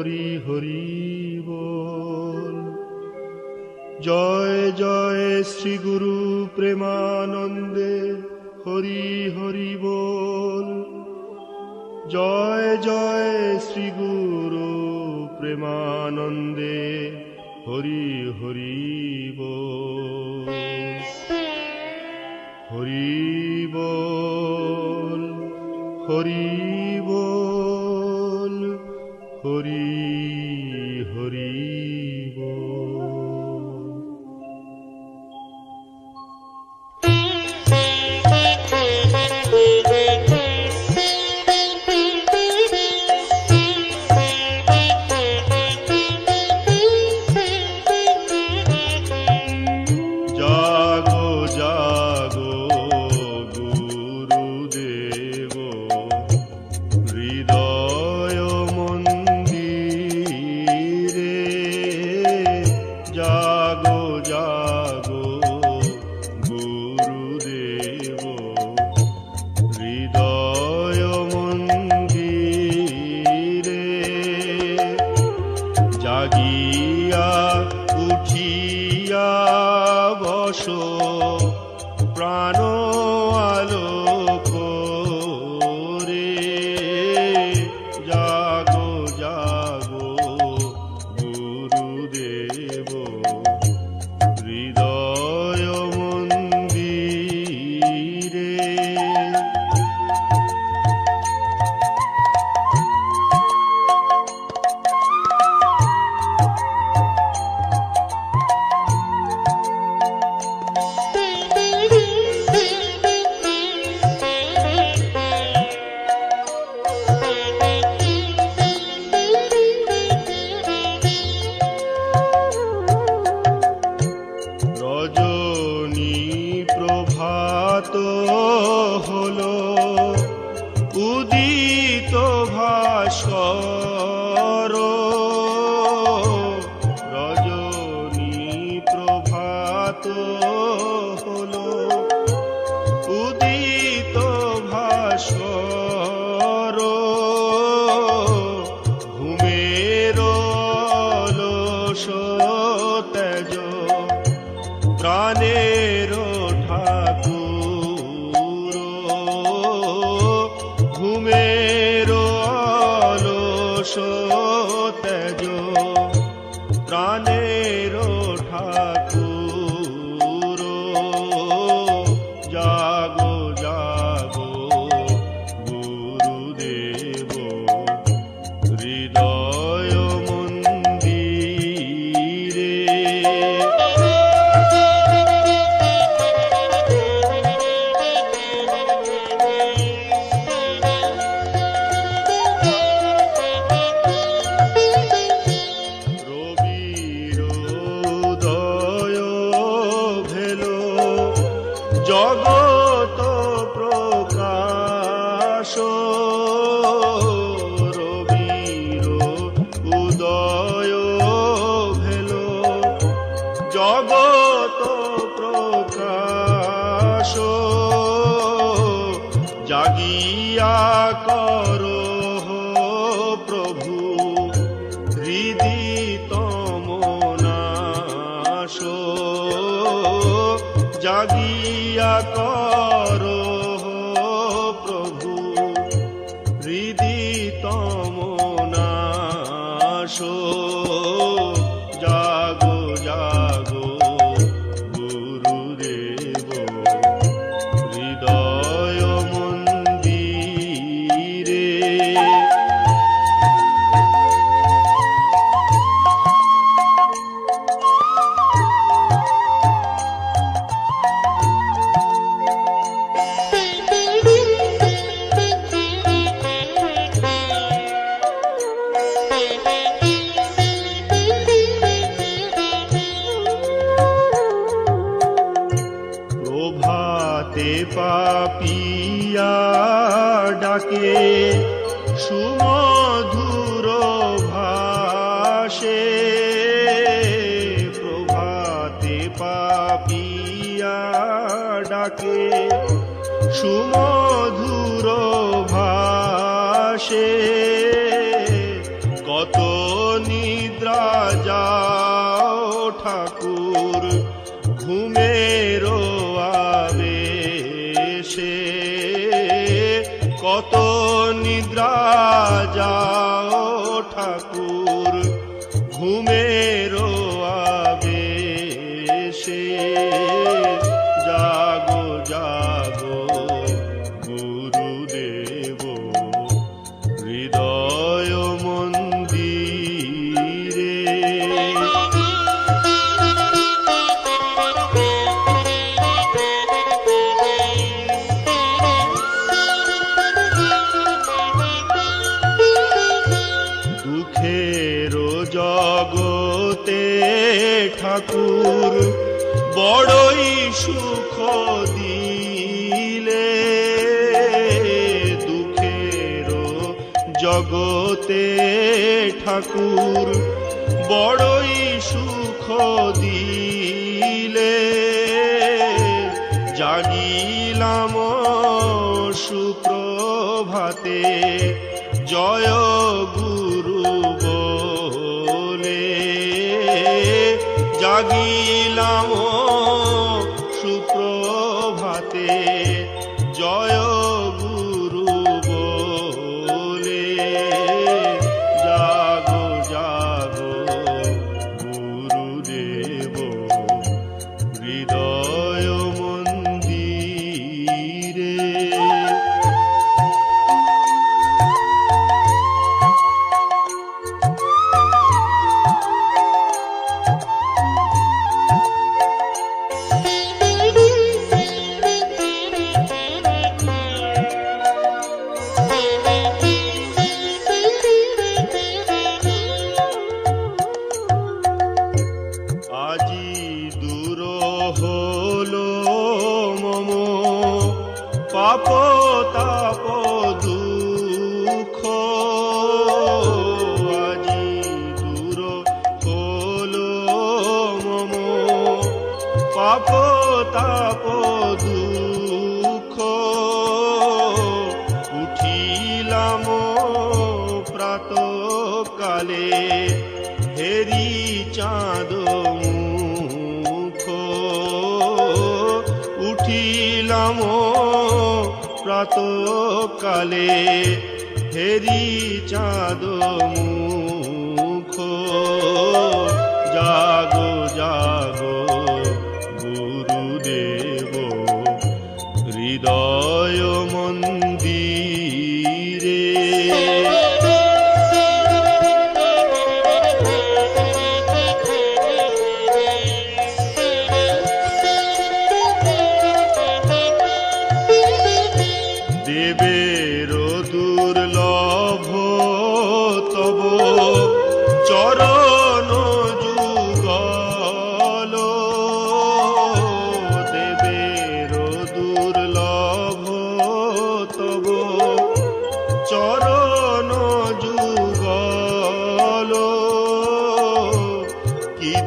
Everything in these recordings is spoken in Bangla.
হরি হরি বল। জয় জয় শ্রী গুরু প্রেমানন্দে হরি হরি বল। জয় জয় শ্রী গুরু প্রেমানন্দে হরি হরি বল। হরি বল, হরি ছোট সুমধুর ভাষে প্রভাতে পাপিয়া ডাকে। সুমধুর যাও ঠাকুর ঠাকুর বড়ই সুখ দিলে। দুঃখের জগতে ঠাকুর বড়ই সুখ দিলে। জানিলাম সুপ্রভাতে জয় গুরু লাগিলাম প্রাতো কালে হেরি চাঁদ মুখ জাগো जागो।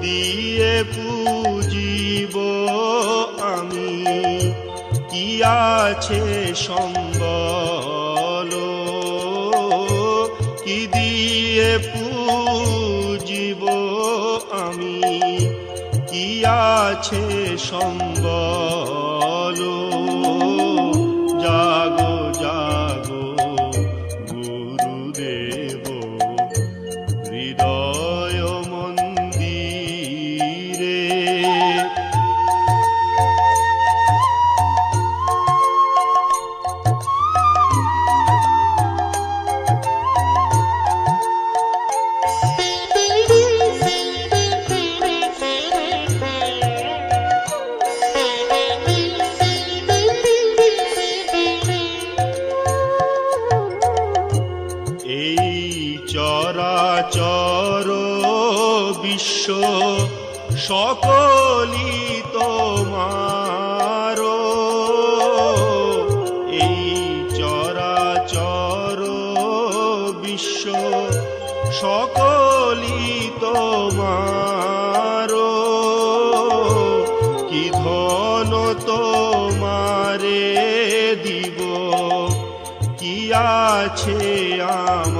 দিয়ে পুজিব আমি। কি আছে সম্বল? কি দিয়ে পুজিব আমি? কি আছে সম্বল? আছে আম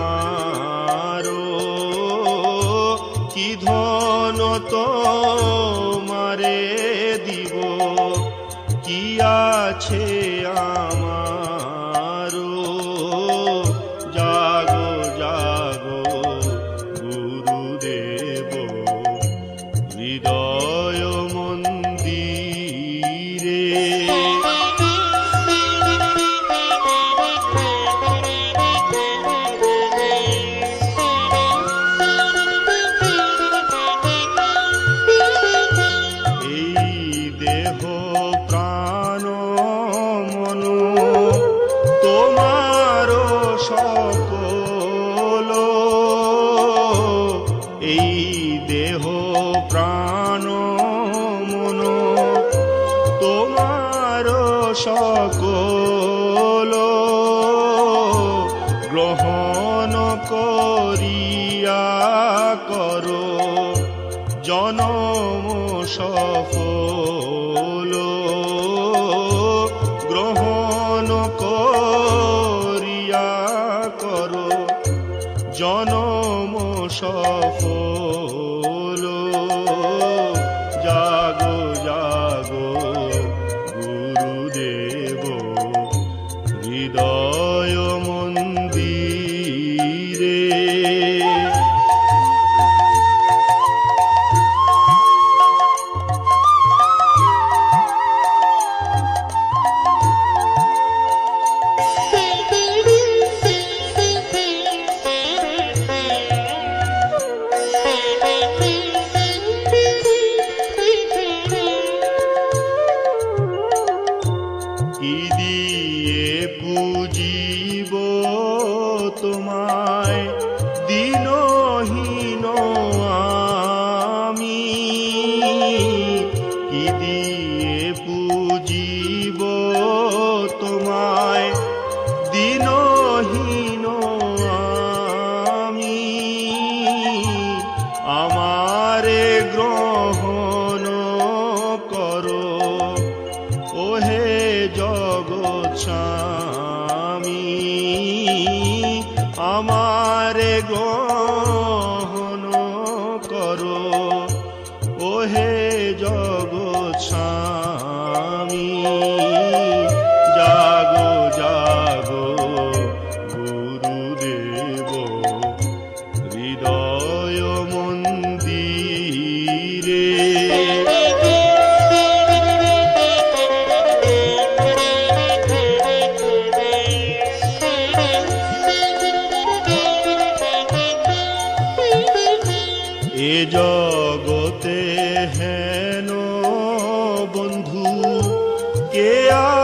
সকল গ্রহণ করিয়া করো জনম সক He हमारे गो এ জগতে হেন বন্ধু কে আ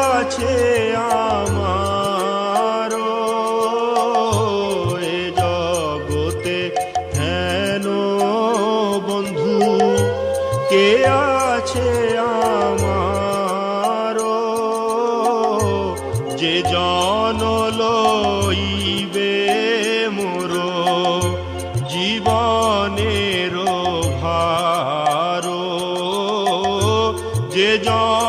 E John.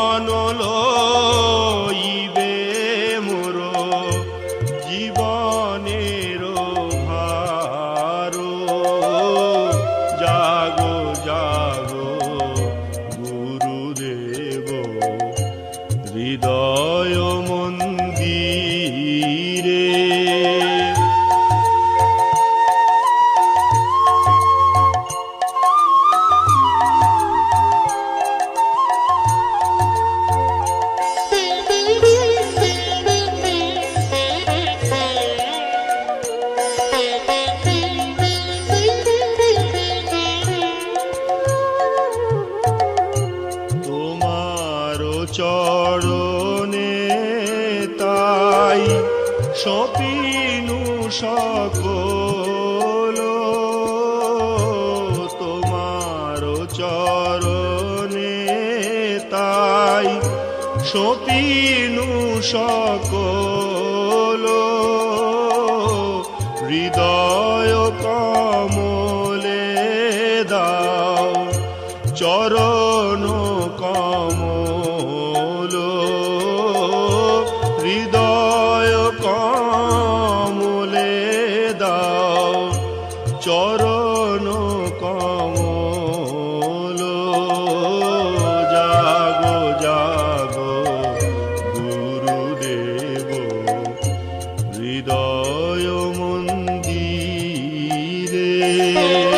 Yeah.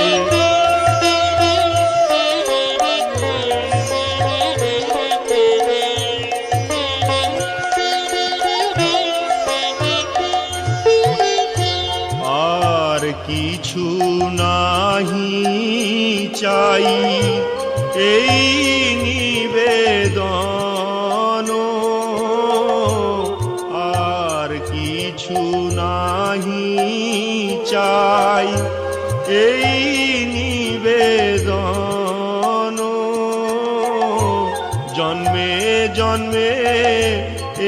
জন্মে জন্মে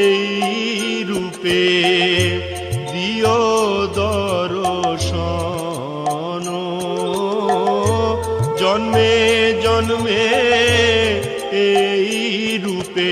এই রূপে দিও দর্শন। জন্মে জন্মে এই রূপে